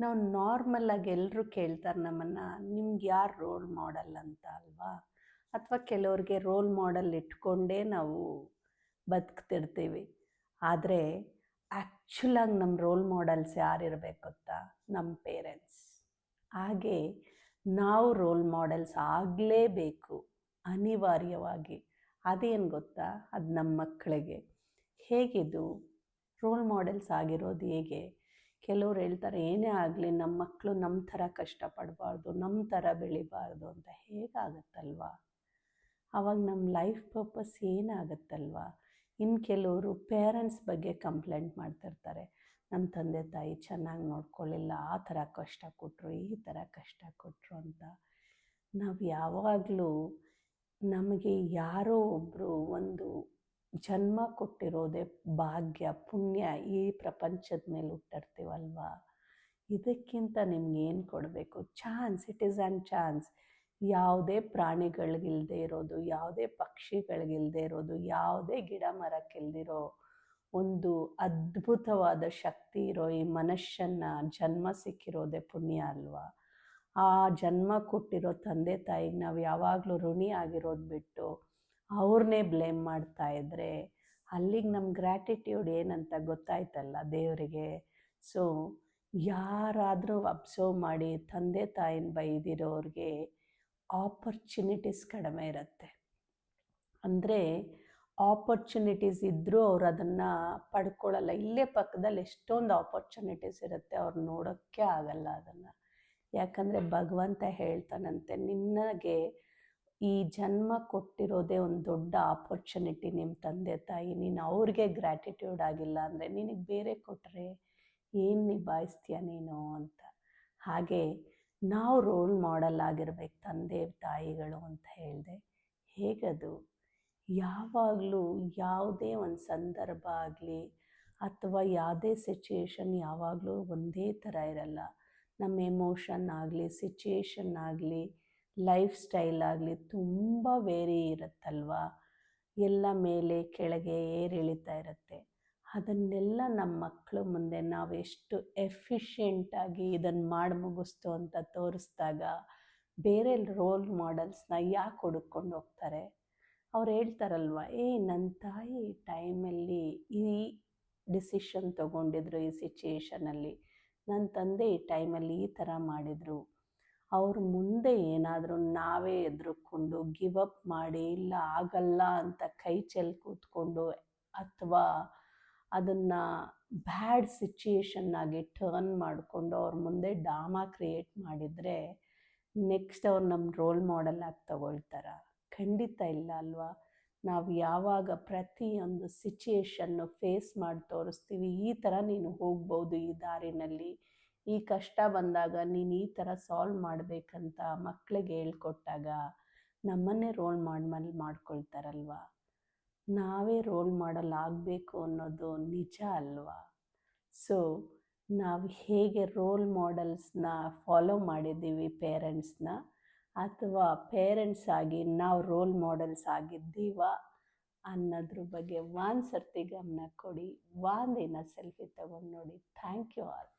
ನಾವು ನಾರ್ಮಲಾಗಿ ಎಲ್ಲರೂ ಕೇಳ್ತಾರೆ ನಮ್ಮನ್ನು, ನಿಮ್ಗೆ ಯಾರು ರೋಲ್ ಮಾಡೆಲ್ ಅಂತ ಅಲ್ವಾ? ಅಥವಾ ಕೆಲವ್ರಿಗೆ ರೋಲ್ ಮಾಡೆಲ್ ಇಟ್ಕೊಂಡೇ ನಾವು ಬದುಕ್ತಿರ್ತೀವಿ. ಆದರೆ ಆ್ಯಕ್ಚುಲಾಗಿ ನಮ್ಮ ರೋಲ್ ಮಾಡೆಲ್ಸ್ ಯಾರಿರಬೇಕು ಗೊತ್ತಾ? ನಮ್ಮ ಪೇರೆಂಟ್ಸ್ ಹಾಗೆ ನಾವು ರೋಲ್ ಮಾಡೆಲ್ಸ್ ಆಗಲೇಬೇಕು ಅನಿವಾರ್ಯವಾಗಿ. ಅದೇನು ಗೊತ್ತಾ? ಅದು ನಮ್ಮ ಮಕ್ಕಳಿಗೆ ಹೇಗಿದು? ರೋಲ್ ಮಾಡೆಲ್ಸ್ ಆಗಿರೋದು ಹೇಗೆ? ಕೆಲವ್ರು ಹೇಳ್ತಾರೆ, ಏನೇ ಆಗಲಿ ನಮ್ಮ ಮಕ್ಕಳು ನಮ್ಮ ಥರ ಕಷ್ಟಪಡಬಾರ್ದು ನಮ್ಮ ಥರ ಬೆಳಿಬಾರ್ದು ಅಂತ ಹೇಗಾಗತ್ತಲ್ವಾ? ಆವಾಗ ನಮ್ಮ ಲೈಫ್ ಪರ್ಪಸ್ ಏನಾಗತ್ತಲ್ವ? ಇನ್ನು ಕೆಲವರು ಪೇರೆಂಟ್ಸ್ ಬಗ್ಗೆ ಕಂಪ್ಲೇಂಟ್ ಮಾಡ್ತಿರ್ತಾರೆ ನಮ್ಮ ತಂದೆ ತಾಯಿ ಚೆನ್ನಾಗಿ ನೋಡ್ಕೊಳ್ಳಿಲ್ಲ ಆ ಥರ ಕಷ್ಟ ಕೊಟ್ಟರು ಈ ಥರ ಕಷ್ಟ ಕೊಟ್ಟರು ಅಂತ. ನಾವು ಯಾವಾಗಲೂ ನಮಗೆ ಯಾರೋ ಒಬ್ಬರು ಒಂದು ಜನ್ಮ ಕೊಟ್ಟಿರೋದೇ ಭಾಗ್ಯ, ಪುಣ್ಯ ಈ ಪ್ರಪಂಚದ ಮೇಲೆ ಹುಟ್ಟಿರ್ತೀವಲ್ವಾ ಇದಕ್ಕಿಂತ ನಿಮ್ಗೆ ಏನು ಕೊಡಬೇಕು? Chance it is an chance ಯಾವುದೇ ಪ್ರಾಣಿಗಳಿಗಿಲ್ಲದೆ ಇರೋದು, ಯಾವುದೇ ಪಕ್ಷಿಗಳಿಗಿಲ್ಲದೆ ಇರೋದು, ಯಾವುದೇ ಗಿಡ ಮರಕ್ಕಿಲ್ದಿರೋ ಒಂದು ಅದ್ಭುತವಾದ ಶಕ್ತಿ ಇರೋ ಈ ಮನುಷ್ಯನ ಜನ್ಮ ಸಿಕ್ಕಿರೋದೇ ಪುಣ್ಯ ಅಲ್ವಾ? ಆ ಜನ್ಮ ಕೊಟ್ಟಿರೋ ತಂದೆ ತಾಯಿಗೆ ನಾವು ಯಾವಾಗಲೂ ಋಣಿ ಆಗಿರೋದು ಬಿಟ್ಟು ಅವ್ರನ್ನೇ ಬ್ಲೇಮ್ ಮಾಡ್ತಾ ಇದ್ರೆ ಅಲ್ಲಿಗೆ ನಮ್ಮ ಗ್ರ್ಯಾಟಿಟ್ಯೂಡ್ ಏನಂತ ಗೊತ್ತಾಯ್ತಲ್ಲ ದೇವರಿಗೆ? ಸೊ ಯಾರಾದರೂ ಅಬ್ಸರ್ವ್ ಮಾಡಿ ತಂದೆ ತಾಯಿನ ಬೈದಿರೋರಿಗೆ ಆಪರ್ಚುನಿಟೀಸ್ ಕಡಿಮೆ ಇರುತ್ತೆ. ಅಂದರೆ ಆಪರ್ಚುನಿಟೀಸ್ ಇದ್ದರೂ ಅವ್ರು ಅದನ್ನು ಪಡ್ಕೊಳ್ಳಲ್ಲ ಇಲ್ಲೇ ಪಕ್ಕದಲ್ಲಿ ಎಷ್ಟೊಂದು ಆಪರ್ಚುನಿಟೀಸ್ ಇರುತ್ತೆ ಅವ್ರು ನೋಡೋಕ್ಕೆ ಆಗಲ್ಲ ಅದನ್ನು. ಯಾಕಂದರೆ ಭಗವಂತ ಹೇಳ್ತಾನಂತೆ ನಿನಗೆ ಈ ಜನ್ಮ ಕೊಟ್ಟಿರೋದೇ ಒಂದು ದೊಡ್ಡ ಆಪರ್ಚುನಿಟಿ ನಿಮ್ಮ ತಂದೆ, ತಾಯಿ. ನೀನು ಅವ್ರಿಗೆ ಗ್ರ್ಯಾಟಿಟ್ಯೂಡ್ ಆಗಿಲ್ಲ ಅಂದರೆ ನಿನಗೆ ಬೇರೆ ಕೊಟ್ಟರೆ ಏನು ನಿಭಾಯಿಸ್ತೀಯ ನೀನು ಅಂತ. ಹಾಗೆ ನಾವು ರೋಲ್ ಮಾಡೆಲ್ ಆಗಿರ್ಬೇಕು ತಂದೆ, ತಾಯಿಗಳು ಅಂತ ಹೇಳಿದೆ. ಹೇಗದು? ಯಾವಾಗಲೂ ಯಾವುದೇ ಒಂದು ಸಂದರ್ಭ ಆಗಲಿ ಅಥವಾ ಯಾವುದೇ ಸಿಚುಯೇಷನ್ ಯಾವಾಗಲೂ ಒಂದೇ ಥರ ಇರಲ್ಲ. ನಮ್ಮ ಎಮೋಷನ್ ಆಗಲಿ ಸಿಚುಯೇಷನ್ ಆಗಲಿ ಲೈಫ್ ಸ್ಟೈಲ್ ಆಗಲಿ ತುಂಬ ವೇರಿ ಇರುತ್ತಲ್ವ? ಎಲ್ಲ ಮೇಲೆ ಕೆಳಗೆ ಏರಿಳಿತಾ ಇರುತ್ತೆ. ಅದನ್ನೆಲ್ಲ ನಮ್ಮ ಮಕ್ಕಳು ಮುಂದೆ ನಾವು ಎಷ್ಟು ಎಫಿಷಿಯೆಂಟಾಗಿ ಇದನ್ನು ಮಾಡಿ ಮುಗಿಸ್ತು ಅಂತ ತೋರಿಸ್ದಾಗ ಬೇರೆ ರೋಲ್ ಮಾಡೆಲ್ಸ್ನ ಯಾಕೆ ಹುಡುಕೊಂಡು ಹೋಗ್ತಾರೆ? ಅವ್ರು ಹೇಳ್ತಾರಲ್ವ, ಏ ನನ್ನ ತಾಯಿ ಟೈಮಲ್ಲಿ ಈ ಡಿಸಿಷನ್ ತೊಗೊಂಡಿದ್ರು ಈ ಸಿಚುಯೇಷನಲ್ಲಿ. ನನ್ನ ತಂದೆ ಈ ಟೈಮಲ್ಲಿ ಈ ಥರ ಮಾಡಿದರು. ಅವ್ರ ಮುಂದೆ ಏನಾದರೂ ನಾವೇ ಎದುರುಕೊಂಡು ಗಿವ್ ಅಪ್ ಮಾಡಿ, ಇಲ್ಲ ಆಗಲ್ಲ ಅಂತ ಕೈ ಚೆಲ್ ಕೂತ್ಕೊಂಡು ಅಥವಾ ಅದನ್ನು ಬ್ಯಾಡ್ ಸಿಚುಯೇಷನ್ನಾಗಿ ಟರ್ನ್ ಮಾಡಿಕೊಂಡು ಅವ್ರ ಮುಂದೆ ಡ್ರಾಮಾ ಕ್ರಿಯೇಟ್ ಮಾಡಿದರೆ ನೆಕ್ಸ್ಟ್ ಅವ್ರು ನಮ್ಮ ರೋಲ್ ಮಾಡೆಲ್ ಆಗಿ ತಗೊಳ್ತಾರ. ಖಂಡಿತ ಇಲ್ಲ ಅಲ್ವಾ? ನಾವು ಯಾವಾಗ ಪ್ರತಿಯೊಂದು ಸಿಚುಯೇಷನ್ನು ಫೇಸ್ ಮಾಡಿ ತೋರಿಸ್ತೀವಿ, ಈ ಥರ ನೀನು ಹೋಗ್ಬೋದು ಈ ದಾರಿನಲ್ಲಿ. ಈ ಕಷ್ಟ ಬಂದಾಗ ನೀನು ಈ ಥರ ಸಾಲ್ವ್ ಮಾಡಬೇಕಂತ ಮಕ್ಕಳಿಗೆ ಹೇಳ್ಕೊಟ್ಟಾಗ ನಮ್ಮನ್ನೇ ರೋಲ್ ಮಾಡಲ್ ಮಾಡ್ಕೊಳ್ತಾರಲ್ವ? ನಾವೇ ರೋಲ್ ಮಾಡಲ್ ಆಗಬೇಕು ಅನ್ನೋದು ನಿಜ ಅಲ್ವಾ? ಸೊ ನಾವು ಹೇಗೆ ರೋಲ್ ಮಾಡೆಲ್ಸ್ನ ಫಾಲೋ ಮಾಡಿದ್ದೀವಿ ಪೇರೆಂಟ್ಸ್ನ ಅಥವಾ ಪೇರೆಂಟ್ಸ್ ಆಗಿ ನಾವು ರೋಲ್ ಮಾಡೆಲ್ಸ್ ಆಗಿದ್ದೀವ? ಅನ್ನೋದ್ರ ಬಗ್ಗೆ ಒಂದು ಸರ್ತಿ ಗಮನ ಕೊಡಿ. ಒಂದಿನ ಸೆಲ್ಫಿ ತಗೊಂಡು ನೋಡಿ. Thank you all